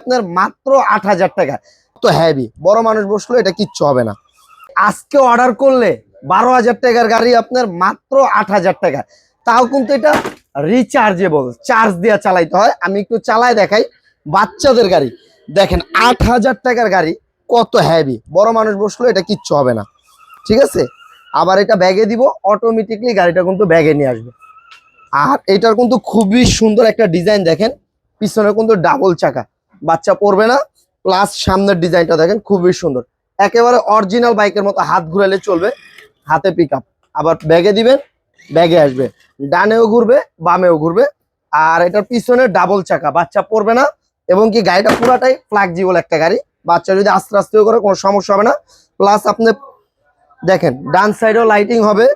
আপনার মাত্র আট হাজার টাকা। তো হ্যাভি বড় মানুষ বসল, এটা কিচ্ছু হবে না। আজকে অর্ডার করলে বারো হাজার টাকার গাড়ি আপনার মাত্র আট হাজার টাকা। তাও কিন্তু এটা রিচার্জেবল চার্জ দিয়ে চালাইতে হয়। আমি একটু চালায় দেখাই, বাচ্চাদের গাড়ি। দেখেন, আট হাজার টাকার গাড়ি, কত হ্যাভি বড় মানুষ বসল, এটা কিচ্ছু হবে না। ঠিক আছে? আবার এটা ব্যাগে দিব অটোমেটিকলি গাড়িটা কিন্তু ব্যাগে নিয়ে আসবে। আর এটার কিন্তু খুবই সুন্দর একটা ডিজাইন দেখেন। পিছনে কিন্তু ডাবল চাকা। বাচ্চা পড়বে না। প্লাস সামনের ডিজাইনটা দেখেন, খুবই সুন্দর। একেবারে অরিজিনাল বাইকের মতো হাত ঘুরালে চলবে। হাতে পিক আবার ব্যাগে দিবেন ব্যাগে আসবে। ডানেও ঘুরবে, বামেও ঘুরবে। আর এটার পিছনে ডাবল চাকা। বাচ্চা পড়বে না, এবং কি গাড়িটা পুরাটাই ফ্লাক্সিবল একটা গাড়ি। বাচ্চা যদি আস্তে আস্তেও করে, কোনো সমস্যা হবে না। প্লাস আপনি দেখেন, ডান সাইডেও লাইটিং হবে।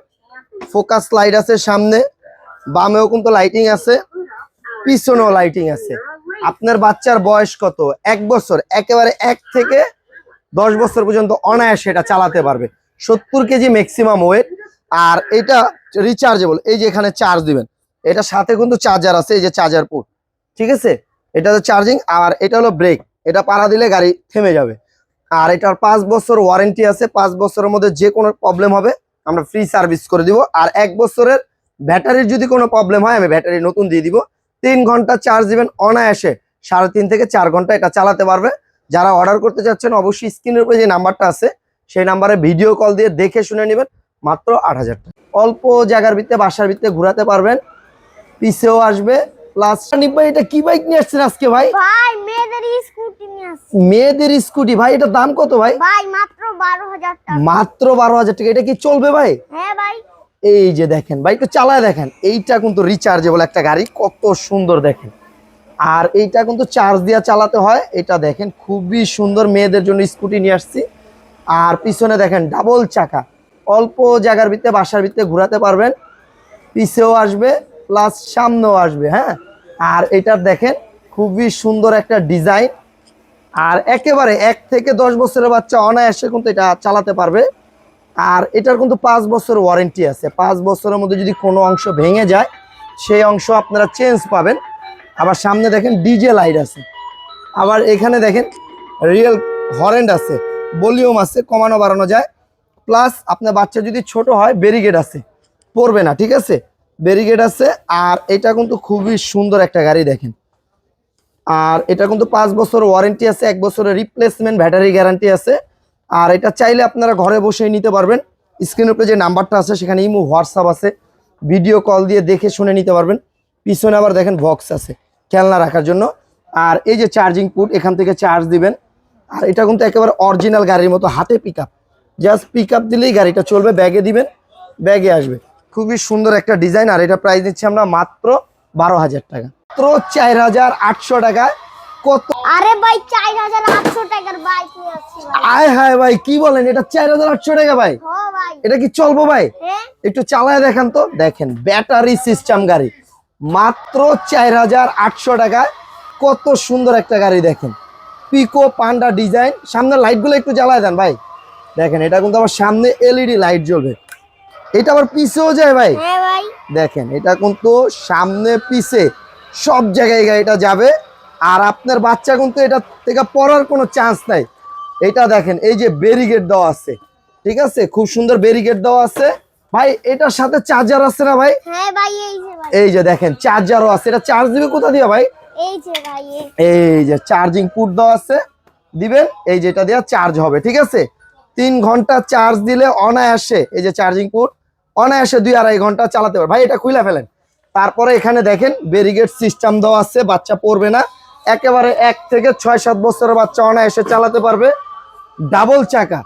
ফোকাস লাইট আছে সামনে। বামেও কিন্তু লাইটিং আছে। পিছনেও লাইটিং আছে। আপনার বাচ্চার বয়স কত? এক বছর। একেবারে এক থেকে দশ বছর পর্যন্ত অনায়াসে এটা চালাতে পারবে। সত্তর কেজি ম্যাক্সিমাম ওয়েট আর এটা রিচার্জেবল এই যে এখানে চার্জ দিবেন। এটা সাথে কিন্তু চার্জার আছে, এই যে চার্জার পুট ঠিক আছে? এটা হলো চার্জিং আর এটা হলো ব্রেক এটা পাড়া দিলে গাড়ি থেমে যাবে। আর এটার পাঁচ বছর ওয়ারেন্টি আছে। পাঁচ বছরের মধ্যে যে কোনো প্রবলেম হবে, আমরা ফ্রি সার্ভিস করে দিব। আর এক বছরের ব্যাটারির যদি কোনো প্রবলেম হয়, আমি ব্যাটারি নতুন দিয়ে দিব। তিন ঘণ্টা চার্জ দিবেন অনায়াসে। সাড়ে তিন থেকে চার ঘণ্টা এটা চালাতে পারবে। যারা অর্ডার করতে চাচ্ছেন অবশ্যই স্ক্রিনের উপরে যে নাম্বারটা আছে সেই নাম্বারে ভিডিও কল দিয়ে দেখে শুনে নেবেন মাত্র আট হাজার টাকা। অল্প জায়গার ভিত্তে বাসার ভিত্তে ঘোরাতে পারবেন পিছেও আসবে প্লাস ভাই এটা কি বাইক নিয়ে আসছেন আজকে ভাই? ভাই মেয়েদের স্কুটি নিয়ে আসছি। মেয়েদের স্কুটি ভাই এটার দাম কত ভাই? ভাই মাত্র বারো হাজার টাকা। মাত্র এটা কি চলবে ভাই? হ্যাঁ ভাই। এই যে দেখেন ভাই একটু চালায় দেখেন এইটা কিন্তু রিচার্জেবল একটা গাড়ি কত সুন্দর দেখেন। আর এইটা কিন্তু চার্জ দিয়ে চালাতে হয়। এটা দেখেন, খুবই সুন্দর মেয়েদের জন্য স্কুটি নিয়ে আসছি। আর পিছনে দেখেন ডাবল চাকা। অল্প জায়গার ভিতরে, বাসার ভিতরে ঘোরাতে পারবেন। পিছেও আসবে প্লাস সামনেও আসবে হ্যাঁ? আর এটার দেখেন, খুবই সুন্দর একটা ডিজাইন আর একেবারে এক থেকে দশ বছরের বাচ্চা অনায়াসে কিন্তু এটা চালাতে পারবে। আর এটার কিন্তু পাঁচ বছর ওয়ারেন্টি আছে। পাঁচ বছরের মধ্যে যদি কোনো অংশ ভেঙে যায়, সেই অংশ আপনারা চেঞ্জ পাবেন। আবার সামনে দেখেন ডিজে লাইট আছে। আবার এখানে দেখেন রিয়েল হরেন্ড আছে ভলিউম আছে, কমানো বাড়ানো যায়। প্লাস আপনার বাচ্চা যদি ছোট হয় ব্যারিগেড আছে, পড়বে না, ঠিক আছে? ব্যারিগেড আছে, আর এটা কিন্তু খুবই সুন্দর একটা গাড়ি দেখেন। আর এটা কিন্তু পাঁচ বছর ওয়ারেন্টি আছে, এক বছরের রিপ্লেসমেন্ট ব্যাটারি গ্যারান্টি আছে। আর এটা চাইলে আপনারা ঘরে বসেই নিতে পারবেন। স্ক্রিনের উপরে যে নাম্বারটা আছে, সেখানে ইমো হোয়াটসঅ্যাপ আছে। ভিডিও কল দিয়ে দেখে শুনে নিতে পারবেন। পিছনে আবার দেখেন বক্স আছে। খেলনা রাখার জন্য। আর এই যে চার্জিং পুট এখান থেকে চার্জ দিবেন। আর এটা কিন্তু একেবারে অরিজিনাল গাড়ির মতো হাতে pick up just pick up দিলেই গাড়িটা চলবে ব্যাগে দিবেন ব্যাগে আসবে। খুবই সুন্দর একটা ডিজাইন আর এটা প্রাইস দিচ্ছি আমরা মাত্র বারো হাজার টাকা। মাত্র চার হাজার আটশো টাকায়। কত আরে ভাই চার হাজার আটশো টাকার বাইক আয় হায় ভাই কি বলেন এটা চার হাজার আটশো টাকা ভাই। হ ভাই। এটা কি চলবো ভাই? হ্যাঁ। একটু চালায় দেখান তো। দেখেন ব্যাটারি সিস্টেম গাড়ি। মাত্র চার হাজার আটশো টাকায় কত সুন্দর একটা গাড়ি দেখেন। পিকো পান্ডা ডিজাইন সামনে লাইটগুলো একটু জ্বালায় দেন ভাই। দেখেন এটা কিন্তু আবার সামনে এলইডি লাইট জ্বলবে। এটা আবার পিছেও যায় ভাই। হ্যাঁ ভাই। দেখেন এটা কিন্তু সামনে পিছে সব জায়গায় গাড়িটা যাবে। আর আপনার বাচ্চা কিন্তু এটা থেকে পড়ার কোনো চান্স নাই। এটা দেখেন এই যে ব্যারিগেড দেওয়া আছে। ঠিক আছে? খুব সুন্দর ব্যারিগেড দেওয়া আছে। ভাই এটার সাথে চার্জার আছে না ভাই? হ্যাঁ ভাই এই যে ভাই। এই যে দেখেন চার্জারও আছে। এটা চার্জ দিবে কোথা দিয়ে ভাই? এই যে ভাই এই। এই যে চার্জিং পুট দেওয়া আছে। দিবেন এই যে এটা দিয়ে চার্জ হবে ঠিক আছে? তিন ঘণ্টা চার্জ দিলে অনায়াসে এই যে চার্জিং পুট অনায়াসে দুই আড়াই ঘণ্টা চালাতে পারবে। ভাই এটা খুলে ফেলেন। তারপরে এখানে দেখেন ব্যারিগেড সিস্টেম দেওয়া আছে বাচ্চা পড়বে না। একেবারে এক থেকে ছয় সাত বছরের বাচ্চা অনায়াসে চালাতে পারবে। ডাবল চাকা।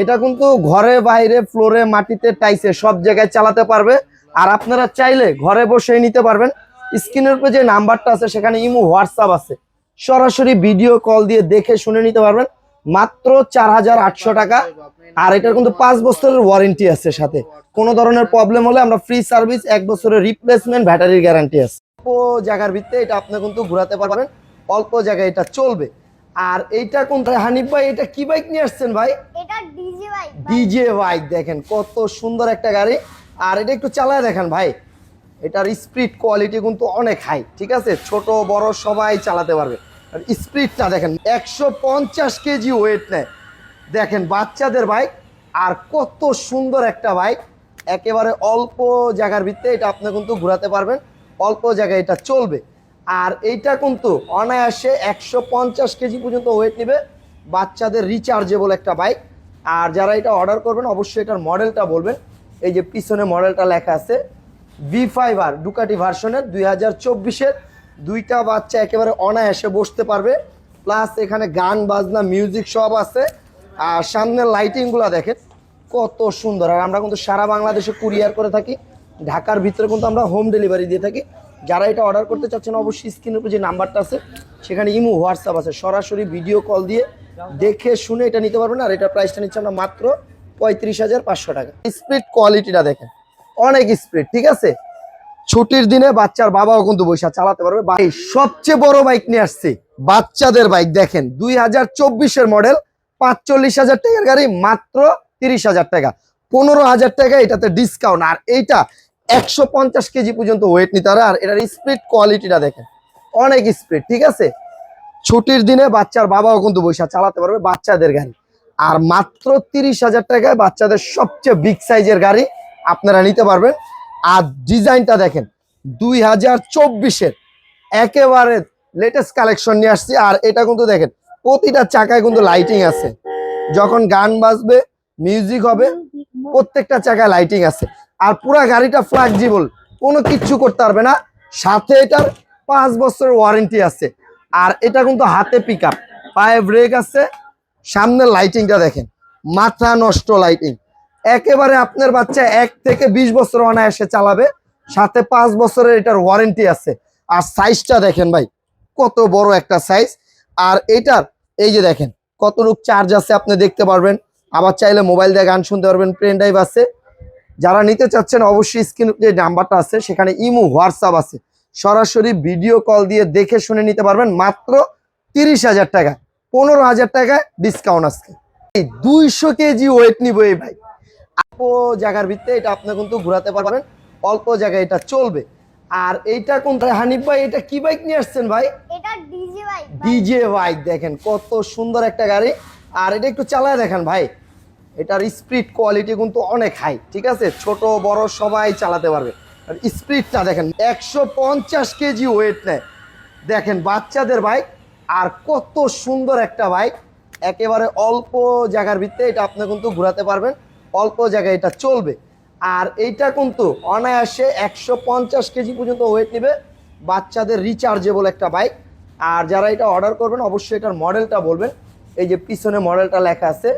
এটা কিন্তু ঘরে, বাইরে ফ্লোরে মাটিতে টাইসে সব জায়গায় চালাতে পারবে। আর আপনারা চাইলে ঘরে বসেই নিতে পারবেন। স্ক্রিনের উপরে যে নাম্বারটা আছে, সেখানে ইমো, হোয়াটসঅ্যাপ আছে। সরাসরি ভিডিও কল দিয়ে দেখে শুনে নিতে পারবেন। মাত্র চার হাজার আটশো টাকা। আর এটার কিন্তু পাঁচ বছরের ওয়ারেন্টি আছে সাথে। কোনো ধরনের প্রবলেম হলে আমরা ফ্রি সার্ভিস এক বছরের রিপ্লেসমেন্ট ব্যাটারির গ্যারান্টি আছে। অল্প জায়গার ভিত্তে এটা আপনি কিন্তু ঘোরাতে পারবেন। অল্প জায়গায় এটা চলবে। আর এইটা কোন হানিফ ভাই, এটা কি বাইক নিয়ে আসছেন ভাই? ডিজে বাইক দেখেন কত সুন্দর একটা গাড়ি। আর এটা একটু চালায় দেখেন ভাই, এটার স্পিড কোয়ালিটি কিন্তু অনেক হাই, ঠিক আছে? ছোট, বড় সবাই চালাতে পারবে। আর স্পিডটা দেখেন, একশো পঞ্চাশ কেজি ওয়েট নেয়। দেখেন বাচ্চাদের বাইক আর কত সুন্দর একটা বাইক একেবারে অল্প জায়গার ভিতরে এটা আপনি কিন্তু ঘোরাতে পারবেন, অল্প জায়গায় এটা চলবে। আর এইটা কিন্তু অনায়াসে একশো পঞ্চাশ কেজি পর্যন্ত ওয়েট নেবে বাচ্চাদের রিচার্জেবল একটা বাইক আর যারা এটা অর্ডার করবেন, অবশ্যই এটার মডেলটা বলবেন। এই যে পিছনে মডেলটা লেখা আছে ভি ফাইভ আর ডুকাটি ভার্সনের দুই হাজার চব্বিশের। দুইটা বাচ্চা একেবারে অনায়াসে বসতে পারবে। প্লাস এখানে গান, বাজনা মিউজিক সব আছে। আর সামনের লাইটিংগুলো দেখেন, কত সুন্দর। আর আমরা কিন্তু সারা বাংলাদেশে কুরিয়ার করে থাকি। ঢাকার ভিতরে কিন্তু আমরা হোম ডেলিভারি দিয়ে থাকি। যারা এটা অর্ডার করতে চাচ্ছেন, অবশ্যই স্ক্রিনের উপর যে নাম্বারটা আছে, সেখানে ইমো হোয়াটসঅ্যাপ আছে। সরাসরি ভিডিও কল দিয়ে দেখে শুনে এটা নিতে পারবেন, আর এটা প্রাইসটা নিচ্ছে আমরা মাত্র পঁয়ত্রিশ হাজার পাঁচশো টাকা। স্পিড কোয়ালিটিটা দেখেন, অনেক স্পিড ঠিক আছে? ছুটির দিনে বাচ্চার বাবাও কিন্তু বৈশা চালাতে পারবে। ভাই সবচেয়ে বড় বাইক নিয়ে আসছি, বাচ্চাদের বাইক দেখেন, দুই হাজার চব্বিশের মডেল পাঁচচল্লিশ হাজার টাকার গাড়ি, মাত্র তিরিশ হাজার টাকা। পনেরো হাজার টাকা এটাতে ডিসকাউন্ট আর এইটা একশো পঞ্চাশ কেজি পর্যন্ত ওয়েট নিতে পারে আর এটার স্পিড কোয়ালিটিটা দেখেন, অনেক স্পিড ঠিক আছে? ছুটির দিনে বাচ্চার বাবাও কিন্তু বৈশা চালাতে পারবে বাচ্চাদের গাড়ি। আর মাত্র তিরিশ হাজার টাকায় বাচ্চাদের সবচেয়ে বিগ সাইজের গাড়ি আপনারা নিতে পারবেন। আর ডিজাইনটা দেখেন, দুই হাজার চব্বিশের একেবারে লেটেস্ট কালেকশন নিয়ে আসছি। আর এটা কিন্তু দেখেন, প্রতিটা চাকায় কিন্তু লাইটিং আছে। যখন গান বাজবে মিউজিক হবে, প্রত্যেকটা চাকায় লাইটিং আছে। আর পুরা গাড়িটা ফ্লেক্সিবল কোনো কিচ্ছু করতে পারবে না। সাথে এটার পাঁচ বছরের ওয়ারেন্টি আছে। আর এটা কিন্তু হাতে পিক আপ পায়ে ব্রেক আছে। সামনের লাইটিংটা দেখেন। মাথা নষ্ট লাইটিং একেবারে আপনার বাচ্চা এক থেকে বিশ বছর অনায়াসে চালাবে। সাথে পাঁচ বছরের এটার ওয়ারেন্টি আছে। আর সাইজটা দেখেন ভাই, কত বড় একটা সাইজ আর এটার, এই যে দেখেন, কতটুক চার্জ আছে আপনি দেখতে পারবেন। আবার চাইলে মোবাইল দিয়ে গান শুনতে পারবেন পেন ড্রাইভ আছে। যারা নিতে চাচ্ছেন, অবশ্যই স্ক্রিন যে নাম্বারটা আছে, সেখানে ইমো হোয়াটসঅ্যাপ আছে। সরাসরি ভিডিও কল দিয়ে দেখে শুনে নিতে পারবেন মাত্র তিরিশ হাজার টাকা পনেরো হাজার টাকায় ডিসকাউন্ট আজকে। এই দুইশো কেজি ওয়েট নিব এই ভাই। অল্প জায়গার ভিতরে এটা আপনি কিন্তু ঘোরাতে পারবেন অল্প জায়গায় এটা চলবে। আর এইটা কোন হানিফ ভাই এটা কি বাইক নিয়ে আসছেন ভাই? এটা ডিজে বাইক ডিজে বাইক দেখেন কত সুন্দর একটা গাড়ি। আর এটা একটু চালায় দেখেন ভাই এটার স্পিড কোয়ালিটি কিন্তু অনেক হাই ঠিক আছে? ছোট বড় সবাই চালাতে পারবে। আর স্পিডটা দেখেন, একশো পঞ্চাশ কেজি ওয়েট নেয়। দেখেন বাচ্চাদের বাইক আর কত সুন্দর একটা বাইক একেবারে অল্প জায়গার ভিতরে এটা আপনি কিন্তু ঘোরাতে পারবেন, অল্প জায়গায় এটা চলবে। আর এইটা কিন্তু অনায়াসে একশো পঞ্চাশ কেজি পর্যন্ত ওয়েট নেবে বাচ্চাদের রিচার্জেবল একটা বাইক আর যারা এটা অর্ডার করবেন, অবশ্যই এটার মডেলটা বলবেন। এই যে পিছনে মডেলটা লেখা আছে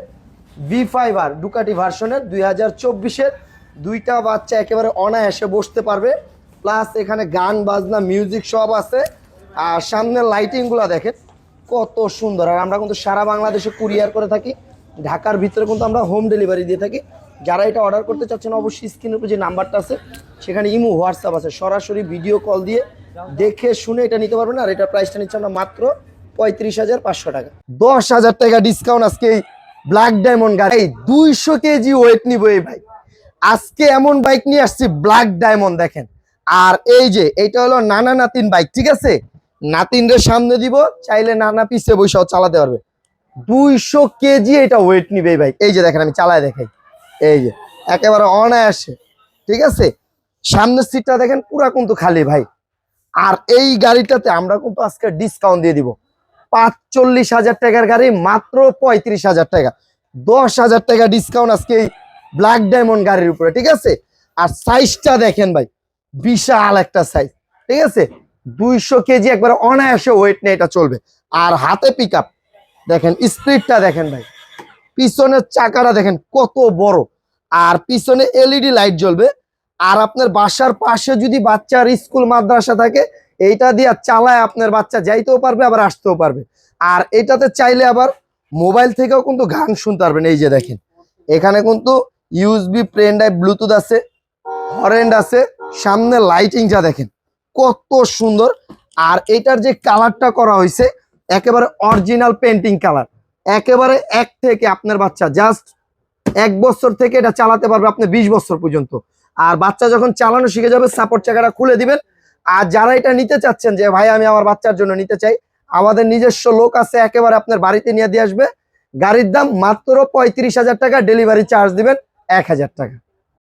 ভি ফাইভ আর ডুকাটি ভার্সনের দুই হাজার চব্বিশের। দুইটা বাচ্চা একেবারে অনায়াসে বসতে পারবে। প্লাস এখানে গান, বাজনা, মিউজিক সব আছে। আর সামনের লাইটিংগুলো দেখেন, কত সুন্দর। আর আমরা কিন্তু সারা বাংলাদেশে কুরিয়ার করে থাকি। ঢাকার ভিতরে কিন্তু আমরা হোম ডেলিভারি দিয়ে থাকি। যারা এটা অর্ডার করতে চাচ্ছেন, অবশ্যই স্ক্রিনের উপর যে নাম্বারটা আছে, সেখানে ইমো, হোয়াটসঅ্যাপ আছে। সরাসরি ভিডিও কল দিয়ে দেখে শুনে এটা নিতে পারবেন। আর এটা প্রাইসটা নিচ্ছে আমরা মাত্র পঁয়ত্রিশ হাজার পাঁচশো টাকা। দশ হাজার টাকা ডিসকাউন্ট আজকে এই ব্ল্যাক ডায়মন্ড গাড়ি। দুইশো কেজি ওয়েট নিব এই ভাই। আজকে এমন বাইক নিয়ে আসছি ব্ল্যাক ডায়মন্ড দেখেন। আর এই যে এটা হলো নানা নাতিন বাইক ঠিক আছে? নাতিনদের সামনে দিব, চাইলে নানা পিছে বসেও চালাতে পারবে। দুইশো কেজি এটা ওয়েট নিবে এই বাইক এই যে দেখেন, আমি চালায় দেখাই। এই যে, একেবারে অনায়াসে, ঠিক আছে? সামনের সিটটা দেখেন, পুরা কিন্তু খালি ভাই। আর এই গাড়িটাতে আমরা কিন্তু আজকে ডিসকাউন্ট দিয়ে দিব। পাঁচচল্লিশ হাজার টাকার গাড়ি, মাত্র পঁয়ত্রিশ হাজার টাকা। দশ হাজার টাকা ডিসকাউন্ট আজকে ব্ল্যাক ডায়মন্ড গাড়ির উপরে, ঠিক আছে? আর সাইজটা দেখেন ভাই, বিশাল একটা সাইজ ঠিক আছে? দুইশো কেজি একবারে অনায়াসে ওয়েট নিয়ে এটা চলবে। আর হাতে পিক দেখেন স্পিডটা দেখেন ভাই, পিছনের চাকাটা দেখেন কত বড়। আর পিছনে এলইডি লাইট জ্বলবে। আর আপনার বাসার পাশে যদি বাচ্চার স্কুল, মাদ্রাসা থাকে, এইটা দিয়ে চালায় আপনার বাচ্চা যাইতেও পারবে, আবার আসতেও পারবে। আর এটাতে চাইলে আবার মোবাইল থেকেও কিন্তু গান শুনতে পারবেন, এই যে দেখেন। এখানে কিন্তু ইউএসবি প্লেন ড্রাইভ ব্লুটুথ আছে হরেন্ড আছে, সামনে লাইটিংটা দেখেন, কত সুন্দর। আর এটার যে কালারটা করা হয়েছে, একেবারে অরিজিনাল পেন্টিং কালার একেবারে এক থেকে আপনার বাচ্চা জাস্ট এক বছর থেকে এটা চালাতে পারবে আপনি বিশ বছর পর্যন্ত। আর বাচ্চা যখন চালানো শিখে যাবে সাপোর্ট চাকাটা খুলে দিবেন। আর যারা এটা নিতে চাচ্ছেন, যে ভাই, আমি আমার বাচ্চার জন্য নিতে চাই, আমাদের নিজস্ব লোক আছে, একেবারে আপনার বাড়িতে নিয়ে দিয়ে আসবে। গাড়ির দাম মাত্র পঁয়ত্রিশ হাজার টাকা ডেলিভারি চার্জ দিবেন। এক হাজার টাকা।